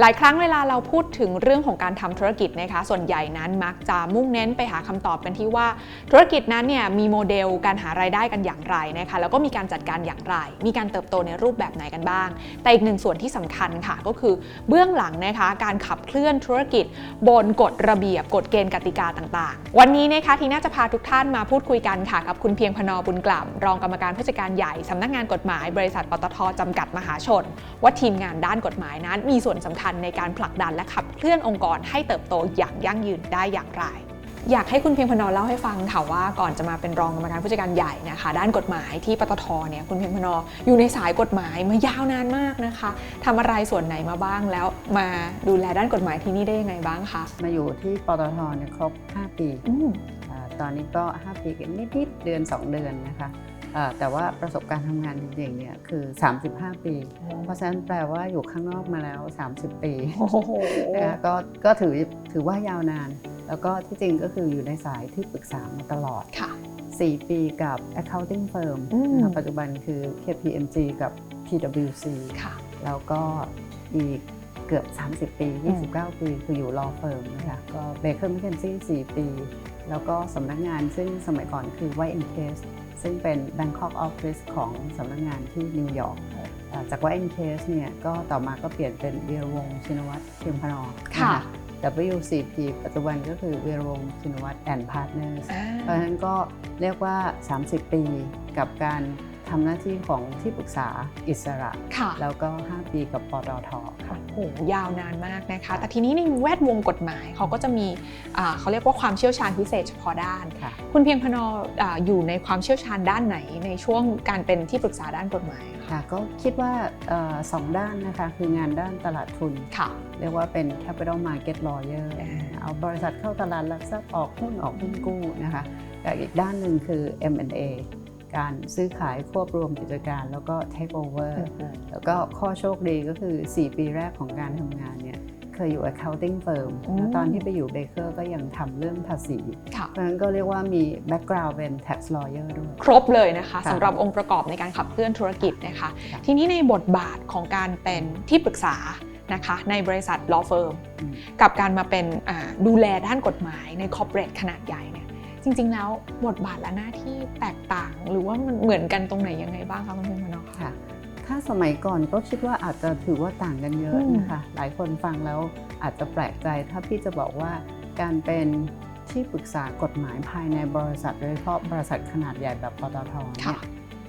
หลายครั้งเวลาเราพูดถึงเรื่องของการทำธุรกิจนะคะ ส่วนใหญ่นั้นมักจะมุ่งเน้นไปหาคำตอบกันที่ว่า ธุรกิจนั้นเนี่ยมีโมเดลการหารายได้กันอย่างไรนะคะ แล้วก็มีการจัดการอย่างไร มีการเติบโตในรูปแบบไหนกันบ้าง แต่อีกหนึ่งส่วนที่สำคัญค่ะก็คือเบื้องหลังนะคะการขับเคลื่อนธุรกิจ บนกฎระเบียบกฎเกณฑ์กติกาต่างๆ วันนี้นะคะทีน่าจะพาทุกท่านมาพูดคุยกันค่ะกับคุณเพียงพนอบุญกล่ำรองกรรมการผู้จัดการใหญ่สำนักงานกฎหมาย บริษัทปตทจำกัดมหาชน ว่าทีมงานด้านกฎหมายนั้นมีส่วนสำคัญในการผลักดันและขับเคลื่อนองค์กรให้เติบโตอย่างยั่งยืนได้อย่างไร อยากให้คุณเพียงพนอเล่าให้ฟังค่ะว่าก่อนจะมาเป็นรองกรรมการผู้จัดการใหญ่นะคะ ด้านกฎหมายที่ปตทเนี่ยคุณเพียงพนออยู่ในสายกฎหมายมายาวนานมากนะคะทำอะไรส่วนไหนมาบ้างแล้วมาดูแลด้านกฎหมายที่นี่ได้ยังไงบ้างคะมาอยู่ที่ปตทเนี่ยครบ 5 ปีอืมอ่าตอนนี้ก็ 5 ปีกันนิดๆเดือน 2 เดือนนะคะอ่า แต่ว่าประสบการณ์ทำงานจริงๆเนี่ยคือ 35 ปี เพราะฉะนั้นแปลว่าอยู่ข้างนอกมาแล้ว 30 ปีโอ้โหนะคะก็ก็ถือถือว่ายาวนาน แล้วก็ที่จริงก็คืออยู่ในสายที่ปรึกษามาตลอดค่ะ 4 ปีกับ accounting firm อืมนะคะปัจจุบันคือ KPMG กับ PwC ค่ะ แล้วก็อีกเกือบ 30 ปีอืม29 ปี คืออยู่ law firm นะคะก็ Baker McKenzie 4ปี แล้วก็สำนักงานซึ่งสมัยก่อนคือ White Case ซึ่งเป็น Bangkok Office ของสำนักงานที่นิวยอร์กอ่าจาก White Case เนี่ยก็ต่อมาก็เปลี่ยนเป็นเวียรวงศ์ชินวัตรเทียมพนอค่ะ WCP ปัจจุบันก็คือเวียรวงศ์ชินวัตร and Partners อ่าเพราะฉะนั้นก็เรียกว่า 30 ปีกับการ ทำหน้าที่ของที่ปรึกษาอิสระ ค่ะ แล้วก็ 5 ปีกับปตทค่ะโอ้โหยาวนานมากนะคะ แต่ทีนี้ในแวดวงกฎหมายเขาก็จะมีอ่าเขาเรียกว่าความเชี่ยวชาญพิเศษเฉพาะด้าน ค่ะ คุณเพียงพนออาอยู่ในความเชี่ยวชาญด้านไหนในช่วงการเป็นที่ปรึกษาด้านกฎหมายคะค่ะ ก็คิดว่าเออสองด้านนะคะ คืองานด้านตลาดทุน ค่ะ เรียกว่าเป็น capital market lawyer อ่า เอาบริษัทเข้าตลาดหลักทรัพย์ออกหุ้นออกหุ้นกู้นะคะแต่อีกด้านหนึ่งคือ M&A การซื้อขายควบรวมกิจการ แล้วก็ take over แล้วก็ข้อโชคดีก็คือ 4 ปีแรกของการทำงานเนี่ยเคยอยู่ accounting firm อืมแล้วตอนที่ไปอยู่ Baker ก็ยังทำเรื่องภาษีค่ะเพราะฉะนั้นก็เรียกว่ามี background เป็น tax lawyer ด้วย ครบเลยนะคะค่ะสำหรับองค์ประกอบในการขับเคลื่อนธุรกิจนะคะค่ะทีนี้ในบทบาทของการเป็นที่ปรึกษานะคะในบริษัท law firm อืมกับการมาเป็นอ่าดูแลด้านกฎหมายใน corporate ขนาดใหญ่เนี่ย จริง ๆ แล้วบทบาทและหน้าที่แตกต่าง หรือว่ามันเหมือนกันตรงไหนยังไงบ้างคะคุณเพียงพนอคะค่ะ ถ้าสมัยก่อนก็คิดว่าอาจจะถือว่าต่างกันเยอะอืมนะคะหลายคนฟังแล้วอาจจะแปลกใจถ้าพี่จะบอกว่าการเป็นที่ปรึกษากฎหมายภายในบริษัทโดยเฉพาะบริษัทขนาดใหญ่แบบปตทเนี่ค่ะย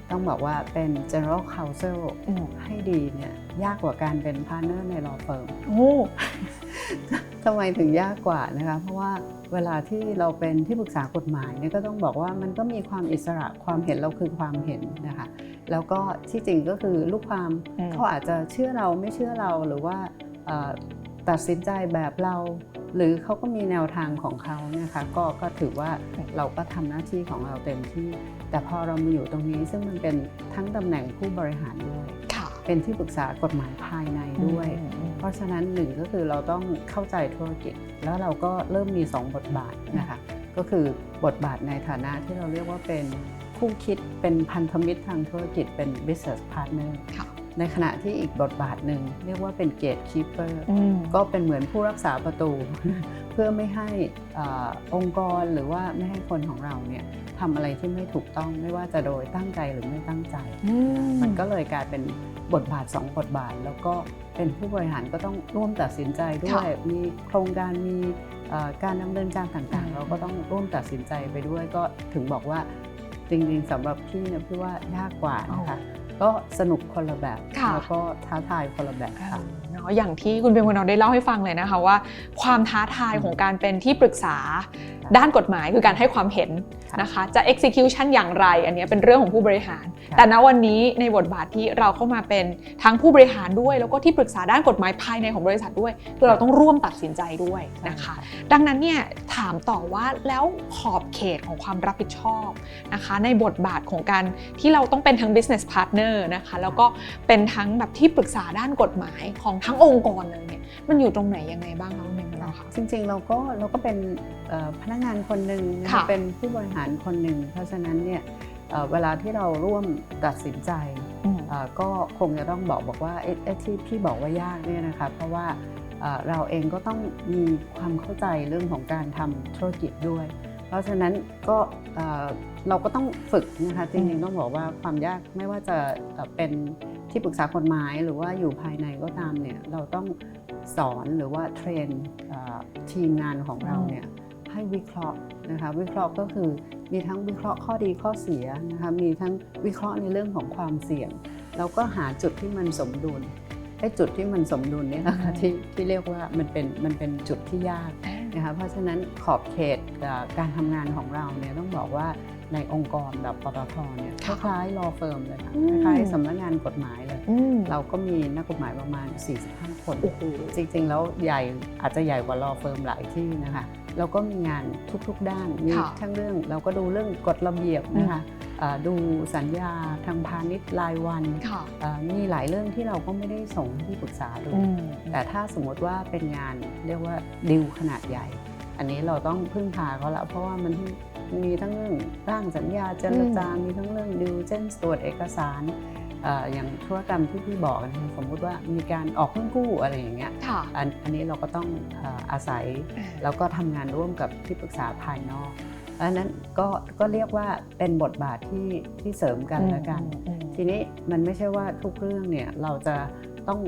ต้องบอกว่าเป็น general counsel อืมให้ดีเนี่ยยากกว่าการเป็น partner ใน law firm โอ้ ทำไมถึงยากกว่านะคะเพราะว่าเวลาที่เราเป็นที่ปรึกษากฎหมายเนี่ยก็ต้องบอกว่ามันก็มีความอิสระความเห็นเราคือความเห็นนะคะแล้วก็ที่จริงก็คือลูกความอืมเขาอาจจะเชื่อเราไม่เชื่อเราหรือว่าเอ่อตัดสินใจแบบเรา หรือเขาก็มีแนวทางของเขานะคะก็ก็ถือว่าเราก็ทำหน้าที่ของเราเต็มที่ แต่พอเรามาอยู่ตรงนี้ซึ่งมันเป็นทั้งตำแหน่งผู้บริหารด้วยค่ะเป็นที่ปรึกษากฎหมายภายในด้วยอืม เพราะฉะนั้นหนึ่งก็คือเราต้องเข้าใจธุรกิจ แล้วเราก็เริ่มมี 2 บทบาทนะคะก็คือบทบาทในฐานะที่เราเรียกว่าเป็นคู่คิดเป็นพันธมิตรทางธุรกิจเป็น business partner ค่ะในขณะที่อีกบทบาทหนึ่งเรียกว่าเป็น gatekeeper อืมก็เป็นเหมือนผู้รักษาประตู เพื่อไม่ให้อาองค์กรหรือว่าไม่ให้คนของเราเนี่ยทำอะไรที่ไม่ถูกต้องไม่ว่าจะโดยตั้งใจหรือไม่ตั้งใจอืมมันก็เลยกลายเป็น บทบาท 2 บทบาท แล้วก็เป็นผู้บริหารก็ต้องร่วมตัดสินใจด้วย มีโครงการมีเอ่อการดำเนินการต่างๆ เราก็ต้องร่วมตัดสินใจไปด้วยก็ถึงบอกว่าจริงๆสำหรับพี่เนี่ยพี่ว่ายากกว่านะคะก็สนุกคนละแบบค่ะแล้วก็ท้าทายคนละแบบค่ะเนาะอย่างที่คุณเพียงพนอได้เล่าให้ฟังเลยนะคะว่า ความท้าทายของการเป็นที่ปรึกษา ด้านกฎหมายคือการให้ความเห็นค่ะนะคะ จะ execution อย่างไร อันเนี้ยเป็นเรื่องของผู้บริหารค่ะแต่ณวันนี้ในบทบาทที่เราเข้ามาเป็นทั้งผู้บริหารด้วย แล้วก็ที่ปรึกษาด้านกฎหมายภายในของบริษัทด้วยคือเราต้องร่วมตัดสินใจด้วยนะคะ ดังนั้นเนี่ยถามต่อว่าแล้วขอบเขตของความรับผิดชอบนะคะ ในบทบาทของการที่เราต้องเป็นทั้ง business partner นะคะแล้วก็เป็นทั้งแบบที่ปรึกษาด้านกฎหมายของทั้งองค์กรเลยเนี่ยมันอยู่ตรงไหนยังไงบ้างคะคุณเม งคะจริงๆเราก็เราก็เป็นเอ่อพนักงานคนหนึ่งนะค่ะคะเป็นผู้บริหารคนหนึ่งเพราะฉะนั้นเนี่ยเอ่อเวลาที่เราร่วมตัดสินใจอืมเอ่อก็คงจะต้องบอกบอกว่าไอ้ไอ้ที่พี่บอกว่ายากเนี่ยนะคะเพราะว่าเอ่อเราเองก็ต้องมีความเข้าใจเรื่องของการทำธุรกิจด้วย เพราะฉะนั้นก็เอ่อเราก็ต้องฝึกนะคะจริงๆต้องบอกว่าความยากไม่ว่าจะเอ่อเป็น ที่ปรึกษากฎหมายหรือว่าอยู่ภายในก็ตามเนี่ยเราต้องสอนหรือว่าเทรนทีมงานของเราเนี่ยให้วิเคราะห์นะคะวิเคราะห์ก็คือมีทั้งวิเคราะห์ข้อดีข้อเสียนะคะมีทั้งวิเคราะห์ในเรื่องของความเสี่ยง แล้วก็หาจุดที่มันสมดุลไอ้จุดที่มันสมดุลเนี่ยนะคะที่ที่เรียกว่ามันเป็นมันเป็นจุดที่ยากนะคะเพราะฉะนั้นขอบเขตการทำงานของเราเนี่ยต้องบอกว่า ในองค์กรแบบปตทเนี่ยคค่ะล้ายๆ law firm เลยค่ะอืมคล้ายๆสำนักงานกฎหมายเลยอืมเราก็มีนักกฎหมายประมาณ 45 คนโอ้โหจริงๆ แล้วใหญ่อาจจะใหญ่กว่า law firm หลายที่นะคะแล้วก็มีงานทุกๆด้านมีค่ะทั้งเรื่องเราก็ดูเรื่องกฎระเบียบนะคะเอ่อดูสัญญาทางพาณิชย์รายวันค่ะเอ่อมีหลายเรื่องที่เราก็ไม่ได้ส่งให้ที่ปรึกษาดูอืมแต่ถ้าสมมติว่าเป็นงานเรียกว่าดิวขนาดใหญ่ อันนี้เราต้องพึ่งพาเขาละเพราะว่ามัน มีทั้งเรื่องร่างสัญญาเจรจา มีทั้งเรื่องดิวเจนตรวจเอกสารเอ่ออย่างธุรกรรมที่พี่บอกนะคะสมมุติว่ามีการออกหุ้นกู้อะไรอย่างเงี้ยค่ะอันอันนี้เราก็ต้องเอ่ออาศัยแล้วก็ทำงานร่วมกับที่ปรึกษาภายนอกอันนั้นก็ก็เรียกว่าเป็นบทบาทที่ที่เสริมกันแล้วกันอืมทีนี้มันไม่ใช่ว่าทุกเรื่องเนี่ยเราจะต้อง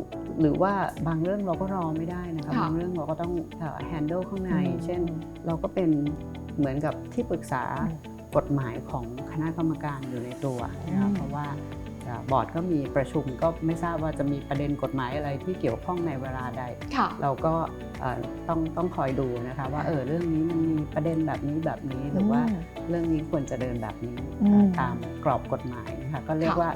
หรือว่าบางเรื่องเราก็รอไม่ได้นะคะค่ะบางเรื่องเราก็ต้องเอ่อ handle ข้างในอืมเช่นเราก็เป็น เหมือนกับที่ปรึกษาอืมกฎหมายของคณะกรรมการอยู่ในตัวนะอืคะมเพราะว่าเอ่อบอร์ดก็มีประชุมก็ไม่ทราบว่าจะมีประเด็นกฎหมายอะไรที่เกี่ยวข้องในเวลาใดค่ะเราก็เอ่อต้องต้องคอยดูนะคะว่าเออเรื่องนี้มันมีประเด็นแบบนี้แบบนี้หรือว่าเรื่องนี้ควรจะเดินแบบนี้อืมตามกรอบกฎหมายนะคะก็เรียกค่ะว่า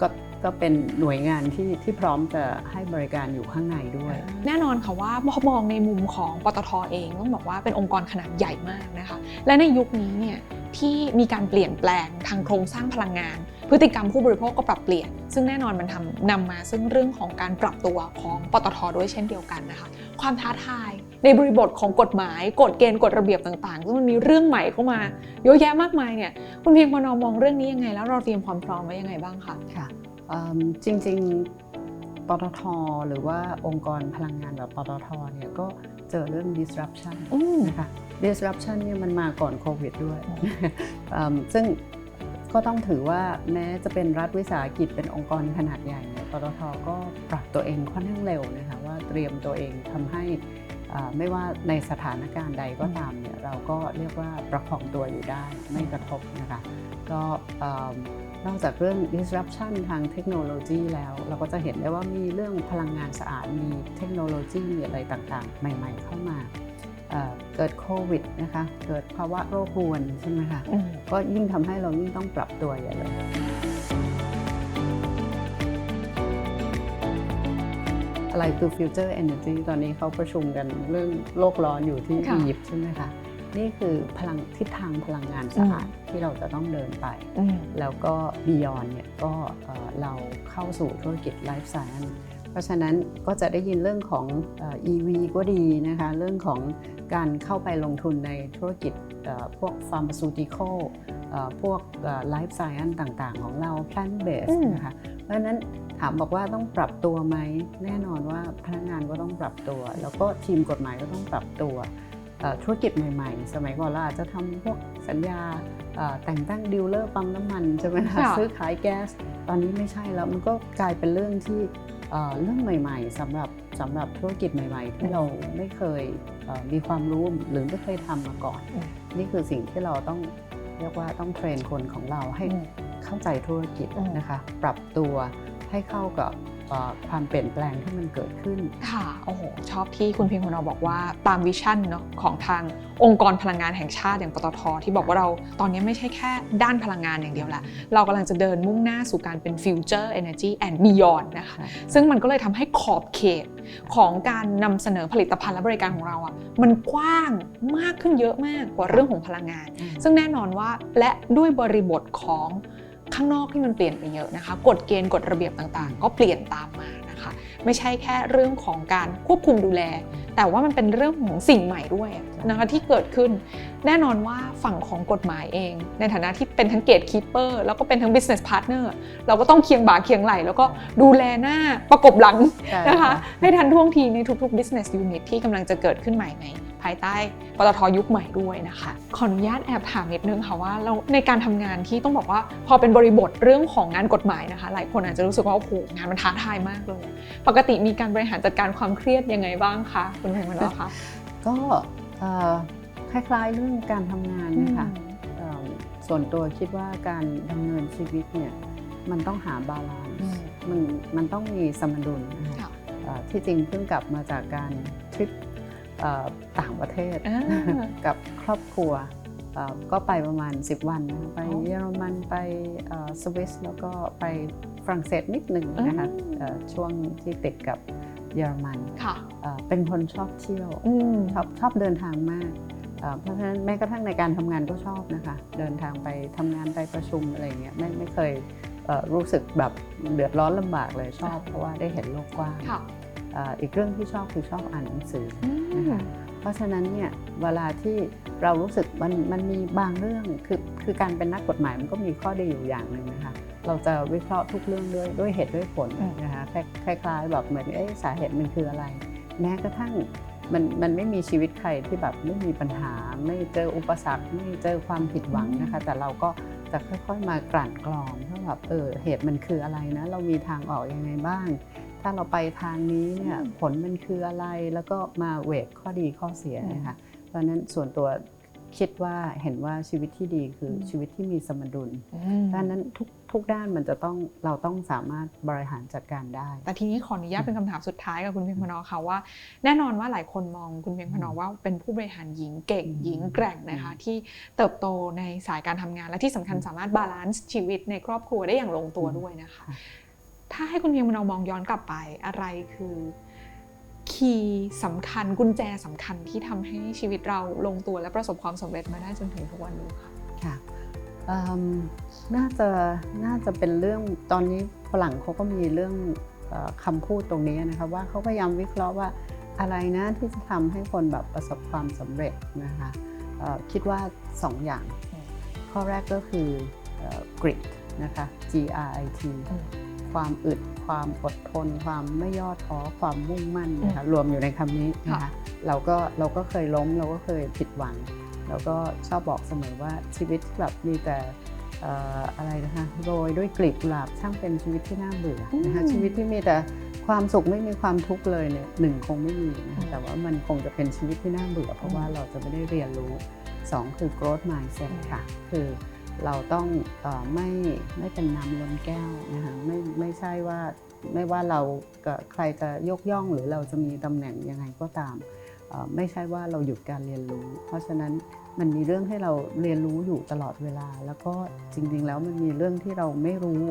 ก็ ก็เป็นหน่วยงานที่ที่พร้อมจะให้บริการอยู่ข้างในด้วย แน่นอนค่ะว่าพอมองในมุมของปตทเองต้องบอกว่าเป็นองค์กรขนาดใหญ่มากนะคะ และในยุคนี้เนี่ยที่มีการเปลี่ยนแปลงทางโครงสร้างพลังงาน พฤติกรรมผู้บริโภคก็ปรับเปลี่ยน ซึ่งแน่นอนมันทำนำมาซึ่งเรื่องของการปรับตัวของปตทด้วยเช่นเดียวกันนะคะ ความท้าทายในบริบทของกฎหมายกฎเกณฑ์กฎระเบียบต่างๆซึ่งมันมีเรื่องใหม่เข้ามาเยอะแยะมากมายเนี่ยคุณเพียงพอนอมองเรื่องนี้ยังไง แล้วเราเตรียมความพร้อมไว้ยังไงบ้างคะค่ะเอิ่ม จริงๆ ปตท หรือว่าองค์กรพลังงานแบบปตทเนี่ยก็เจอเรื่อง disruption อืมนะคะ disruption เนี่ยมันมาก่อนโควิดด้วยอืมเอิ่มซึ่งก็ต้องถือว่าแม้จะเป็นรัฐวิสาหกิจเป็นองค์กรขนาดใหญ่เนี่ยปตทก็ปรับตัวเองค่อนข้างเร็วนะคะว่าเตรียมตัวเองทำให้อ่าไม่ว่าในสถานการณ์ใดก็ตามเนี่ยเราก็เรียกว่าประคองตัวอยู่ได้ไม่กระทบนะคะก็เอิ่ม นอกจากเรื่อง disruption ทางเทคโนโลยีแล้ว เราก็จะเห็นได้ว่ามีเรื่องพลังงานสะอาด มีเทคโนโลยีมีอะไรต่างๆ ใหม่ ๆ เข้ามาเอ่อเกิดโควิดนะคะ เกิดภาวะโรครวนใช่ไหมคะอืมก็ยิ่งทำให้เรายิ่งต้องปรับตัวอย่างเลยอะไรคือ future energy ตอนนี้เขาประชุมกันเรื่องโลกร้อนอยู่ที่ค่ะอียิปต์ใช่ไหมคะ นี่คือพลังทิศทางพลังงานสะอาดที่เราจะต้องเดินไปอืมแล้วก็ Beyond เนี่ยก็เอ่อเราเข้าสู่ธุรกิจ Life Science เพราะฉะนั้นก็จะได้ยินเรื่องของเอ่อ EV ก็ดีนะคะ เรื่องของการเข้าไปลงทุนในธุรกิจเอ่อพวก Pharmaceutical เอ่อพวกเอ่อ Life Science ต่างๆ ของเรา Plant อื Based มนะคะ เพราะฉะนั้นถามบอกว่าต้องปรับตัวไหม แน่นอนว่าพนักงานก็ต้องปรับตัว แล้วก็ทีมกฎหมายก็ต้องปรับตัวเอ่อ ธุรกิจใหม่ๆ สมัยก่อนเราอาจจะทำพวกสัญญาเอ่อแต่งตั้งดีลเลอร์ปั๊มน้ำมันใช่ไหมคะค่ะซื้อขายแก๊ส ตอนนี้ไม่ใช่แล้วมันก็กลายเป็นเรื่องที่เอ่อเรื่องใหม่ ๆสำหรับสำหรับธุรกิจใหม่ ๆ ที่เราไม่เคยเอ่อมีความรู้หรือไม่เคยทำมาก่อนอืมนี่คือสิ่งที่เราต้องเรียกว่าต้องเทรนคนของเราให้อืมเข้าใจธุรกิจอืมนะคะ ปรับตัวให้เข้ากับเอ่อ ความเปลี่ยนแปลงที่มันเกิดขึ้น ค่ะ โอ้โห ชอบที่คุณเพียงของเราบอกว่าตามวิชั่นเนาะของทางองค์กรพลังงานแห่งชาติอย่างปตทที่บอกว่าเราตอนนี้ไม่ใช่แค่ด้านพลังงานอย่างเดียวละ เรากำลังจะเดินมุ่งหน้าสู่การเป็น future energy and beyond นะคะใช่ซึ่งมันก็เลยทำให้ขอบเขตของการนำเสนอผลิตภัณฑ์และบริการของเราอะ่ะมันกว้างมากขึ้นเยอะมากกว่าเรื่องของพลังงาน ซึ่งแน่นอนว่าและด้วยบริบทของ ข้างนอกที่มันเปลี่ยนไปเยอะนะคะกฎเกณฑ์กฎระเบียบต่างๆ ก็เปลี่ยนตามมานะคะ ไม่ใช่แค่เรื่องของการควบคุมดูแล แต่ว่ามันเป็นเรื่องของสิ่งใหม่ด้วยนะคะที่เกิดขึ้น แน่นอนว่าฝั่งของกฎหมายเอง ในฐานะที่เป็นทั้งเกตคีเปอร์แล้วก็เป็นทั้ง business partner เราก็ต้องเคียงบ่าเคียงไหล แล้วก็ดูแลหน้าประกบหลังใช่นะคะให้ทันท่วงทีในทุกๆ business unit ที่กำลังจะเกิดขึ้นใหม่ใน ภายใต้ปตทยุคใหม่ด้วยนะคะ ขออนุญาตแอบถามนิดนึงค่ะว่าเราในการทำงานที่ต้องบอกว่าพอเป็นบริบทเรื่องของงานกฎหมายนะคะ หลายคนอาจจะรู้สึกว่าโอ้โหงานมันท้าทายมากเลย ปกติมีการบริหารจัดการความเครียดยังไงบ้างคะคุณเพลงมันเนาะคะก็เอ่อคล้ายๆเรื่องการทำงานนะคะเอิ่มส่วนตัวคิดว่าการดำเนินชีวิตเนี่ยมันต้องหาบาลานซ์อืมมันมันต้องมีสมดุลนะคะค่ะเอ่อที่จริงเพิ่งกลับมาจากการทริปเอ่อ ต่างประเทศอ่ากับครอบครัวเอ่อก็ไปประมาณ 10 วันนะคะไปอ๋อเยอรมันไปเอ่อสวิสแล้วก็ไปฝรั่งเศสนิดหนึ่งนะคะอืมเอ่อช่วงที่ติดกับเยอรมันค่ะเอ่อเป็นคนชอบเที่ยวอืมชอบชอบเดินทางมากเอ่อเพราะฉะนั้นแม้กระทั่งในการทำงานก็ชอบนะคะ เดินทางไปทำงานไปประชุมอะไรอย่างเงี้ยไม่ไม่เคยเอ่อรู้สึกแบบเดือดร้อนลำบากเลยชอบ เพราะว่าได้เห็นโลกกว้างค่ะเอ่ออีกเรื่องที่ชอบคือชอบอ่านหนังสืออืนะมคะเพราะฉะนั้นเนี่ยเวลาที่เรารู้สึกมันมันมีบางเรื่องคือคือการเป็นนักกฎหมายมันก็มีข้อดีอยู่อย่างหนึ่งนะคะเราจะวิเคราะห์ทุกเรื่องด้วยด้วยเหตุด้วยผลอืมนะคะคล้ายคล้ายๆแบบเหมือนเอ๊ะสาเหตุมันคืออะไร แม้กระทั่งมันมันไม่มีชีวิตใครที่แบบไม่มีปัญหา ไม่เจออุปสรรคไม่เจอความผิดหวังนะคะ แต่เราก็จะค่อยๆมากลั่นกรองว่าแบบเออเหตุมันคืออะไรนะ เรามีทางออกยังไงบ้าง ถ้าเราไปทางนี้เนี่ยอืมผลมันคืออะไรแล้วก็มาเวทข้อดีข้อเสียนะคะเพราะฉะนั้นส่วนตัวคิดว่าเห็นว่าชีวิตที่ดีคืออมชีวิตที่มีสมดุลอืมเพราะฉะนั้นทุกทุกด้านมันจะต้องเราต้องสามารถบริหารจัดการได้ แต่ทีนี้ขออนุญาตเป็นคำถามสุดท้ายกับคุณเพียงพนอค่ะว่า แน่นอนว่าหลายคนมองคุณเพียงพนอว่าเป็นผู้บริหารหญิงเก่งอืมหญิงแกร่งนะคะที่เติบโตในสายการทำงานและที่สำคัญอืมสามารถบาลานซ์ชีวิตในครอบครัวได้อย่างลงตัวอืมด้วยนะคะค่ะ ถ้าให้คุณเพียงพนอมองย้อนกลับไปอะไรคือคีย์สำคัญกุญแจสำคัญที่ทำให้ชีวิตเราลงตัวและประสบความสำเร็จมาได้จนถึงทุกวันนี้ค่ะค่ะเอิ่มน่าจะน่าจะเป็นเรื่องตอนนี้ฝรั่งเขาก็มีเรื่องเออคำพูดตรงนี้นะคะว่าเขาพยายามวิเคราะห์ว่าอะไรนะที่จะทำให้คนแบบประสบความสำเร็จนะคะเอ่อคิดว่าสองอย่างอืมข้อแรกก็คือเอ่อ grit นะคะ G R I T อืม ความอึด ความอดทน ความไม่ย่อท้อความมุ่งมั่นนะคะรวมอยู่ในคำนี้นะคะค่ะเราก็เราก็เคยล้มเราก็เคยผิดหวัง เราก็ชอบบอกเสมอว่าชีวิตที่แบบมีแต่เอ่ออะไรนะคะโรยด้วยกลีบกุหลาบช่างเป็นชีวิตที่น่าเบื่อนะคะอืมชีวิตที่มีแต่ความสุขไม่มีความทุกข์เลยเนี่ยหนึ่งคงไม่มีนะอืคะมแต่ว่ามันคงจะเป็นชีวิตที่น่าเบื่อ เพราะว่าเราจะไม่ได้เรียนรู้สองคือ growth mindset ค่ะคือ เราต้องออไม่ไม่เป็นน้ำล้นแก้วนะคะไม่ไม่ใช่ว่าไม่ว่าเรากับใครจะยกย่องหรือเราจะมีตำแหน่งยังไงก็ตาม ไม่ใช่ว่าเราหยุดการเรียนรู้ เพราะฉะนั้นมันมีเรื่องให้เราเรียนรู้อยู่ตลอดเวลา แล้วก็จริง ๆ แล้วมันมีเรื่องที่เราไม่รู้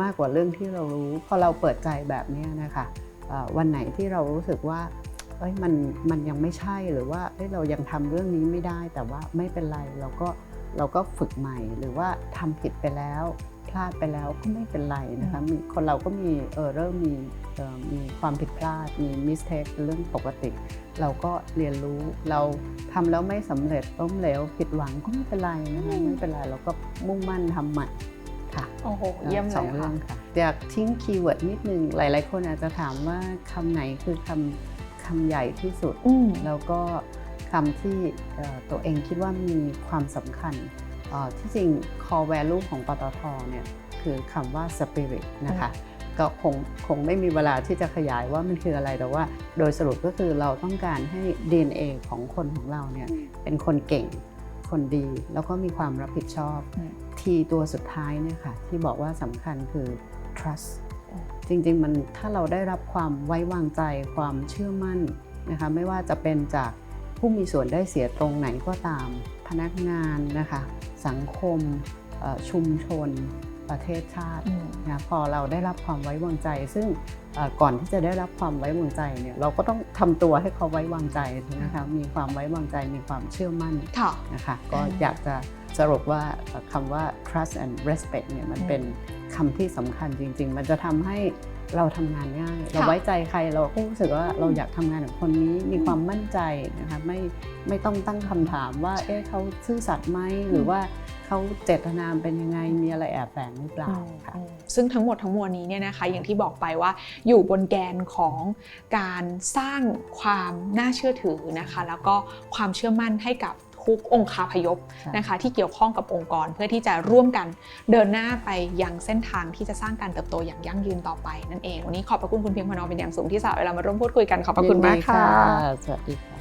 มากกว่าเรื่องที่เรารู้พอเราเปิดใจแบบนี้นะคะวันไหนที่เรารู้สึกว่าเอ้ยมันมันยังไม่ใช่หรือว่าเอ้ยเรายังทำเรื่องนี้ไม่ได้แต่ว่าไม่เป็นไรเราก็ เราก็ฝึกใหม่หรือว่าทำผิดไปแล้วพลาดไปแล้วก็ไม่เป็นไรนะคะมีคนเราก็มีเออเริ่มมีเอ่อมีความผิดพลาด มีมิสเทคเป็นเรื่องปกติ เราก็เรียนรู้เราทำแล้วไม่สำเร็จล้มเหลวผิดหวังก็ไม่เป็นไรนะคะอืมไม่เป็นไรเราก็มุ่งมั่นทำใหม่ค่ะโอ้โหเยี่ยมสเลองยเรื่ค่ะองค่ะอยากทิ้งคีย์เวิร์ดนิดนึงหลาย ๆ คนอาจจะถามว่าคำไหนคือคำคำใหญ่ที่สุดอืมแล้วก็ คำที่เอ่อตัวเองคิดว่ามีความสำคัญเอ่อที่จริง core value ของปตทเนี่ยคือคำว่า spirit นะคะก็คงคงไม่มีเวลาที่จะขยายว่ามันคืออะไรแต่ว่า โดยสรุปก็คือเราต้องการให้ DNA ของคนของเราเนี่ยเป็นคนเก่งคนดีแล้วก็มีความรับผิดชอบอืมทีตัวสุดท้ายเนี่ยค่ะที่บอกว่าสำคัญคือ trust อืมจริงๆมันถ้าเราได้รับความไว้วางใจความเชื่อมั่นนะคะไม่ว่าจะเป็นจาก ผู้มีส่วนได้เสียตรงไหนก็ตาม พนักงานนะคะ สังคมเอ่อชุมชนประเทศชาติอืมนะพอเราได้รับความไว้วางใจ ซึ่งเอ่อก่อนที่จะได้รับความไว้วางใจเนี่ยเราก็ต้องทำตัวให้เขาไว้วางใจนะคะมีความไว้วางใจมีความเชื่อมั่นค่ะนะคะก็อืมอยากจะสรุปว่าเอ่อคำว่า trust and respect เนี่ยมันอืมเป็นคำที่สำคัญจริง ๆ มันจะทำให้ เราทำงานง่าย เราค่ะไว้ใจใครเราก็รู้สึกว่าเราอยากทำงานกับคนนี้มีความมั่นใจนะคะไม่ไม่ต้องตั้งคำถามว่าเอ๊ะเขาซื่อสัตย์ไหมหรือว่าเขาเจตนาเป็นยังไงมีอะไรแอบแฝงหรือเปล่าค่ะอืมซึ่งทั้งหมดทั้งมวลนี้เนี่ยนะคะอย่างที่บอกไปว่าอยู่บนแกนของการสร้างความน่าเชื่อถือนะคะ แล้วก็ความเชื่อมั่นให้กับ ทุกองคาพยพใช่นะคะที่เกี่ยวข้องกับองค์กร เพื่อที่จะร่วมกันเดินหน้าไปยังเส้นทางที่จะสร้างการเติบโตอย่างยั่งยืนต่อไปนั่นเองวันนี้ขอบพระคุณคุณเพียงพนอเป็นอย่างสูงที่สละเวลามาร่วมพูดคุยกันขอบพระคุณมากค่ะสวัสดีค่ะ